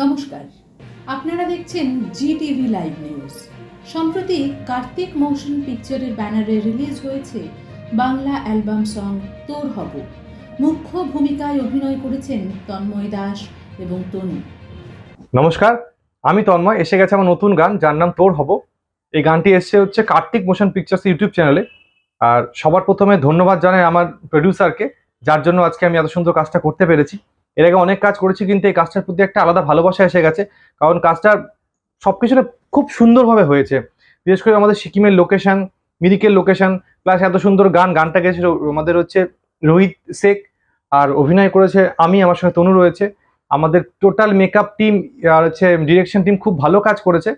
নমস্কার। আপনারা দেখছেন জি টিভি লাইভ নিউজ। সম্প্রতি কার্তিক মোশন পিকচারের ব্যানারে রিলিজ হয়েছে বাংলা অ্যালবাম সং তোর হব। মুখ্য ভূমিকায় অভিনয় করেছেন তন্ময় দাস এবং তনু। নমস্কার, আমি তন্ময়, এসে গেছে আমার নতুন গান, যার নাম তোর হব। এই গানটি এসছে হচ্ছে কার্তিক মোশন পিকচার্স ইউটিউব চ্যানেলে। আর সবার প্রথমে ধন্যবাদ জানাই আমার প্রডিউসারকে যার জন্য আজকে আমি এত সুন্দর কাজটা করতে পেরেছি। এর আগে অনেক কাজ করেছি, কিন্তু এই কাজটার প্রতি একটা আলাদা ভালোবাসা এসে গেছে। কারণ কাজটা সব কিছুটা খুব সুন্দরভাবে হয়েছে। বিশেষ করে আমাদের সিকিমের লোকেশন মিরিকের লোকেশন প্লাস এত সুন্দর গান, গানটা গেছিল আমাদের হচ্ছে রোহিত শেখ আর অভিনয় করেছে আমি, আমার সঙ্গে তনু রয়েছে। আমাদের টোটাল মেকআপ টিম আর হচ্ছে ডিরেকশন টিম খুব ভালো কাজ করেছে।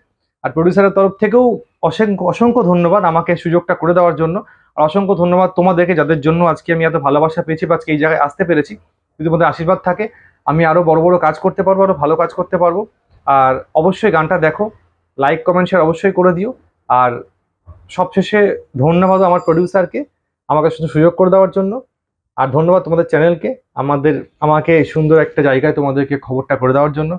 আর প্রডিউসারের তরফ থেকেও অসংখ্য অসংখ্য ধন্যবাদ আমাকে সুযোগটা করে দেওয়ার জন্য। আর অসংখ্য ধন্যবাদ তোমাদেরকে, যাদের জন্য আজকে আমি এত ভালোবাসা পেয়েছি বা আজকে এই জায়গায় আসতে পেরেছি। যদি তোমাদের আশীর্বাদ থাকে, আমি আরও বড় বড় কাজ করতে পারব আরও ভালো কাজ করতে পারব। আর অবশ্যই গানটা দেখো লাইক কমেন্ট শেয়ার অবশ্যই করে দিও। আর সবশেষে ধন্যবাদ আমার প্রডিউসারকে আমাকে শুধু সুযোগ করে দেওয়ার জন্য। আর ধন্যবাদ তোমাদের চ্যানেলকে আমাদের, আমাকে সুন্দর একটা জায়গায় তোমাদেরকে খবরটা করে দেওয়ার জন্য।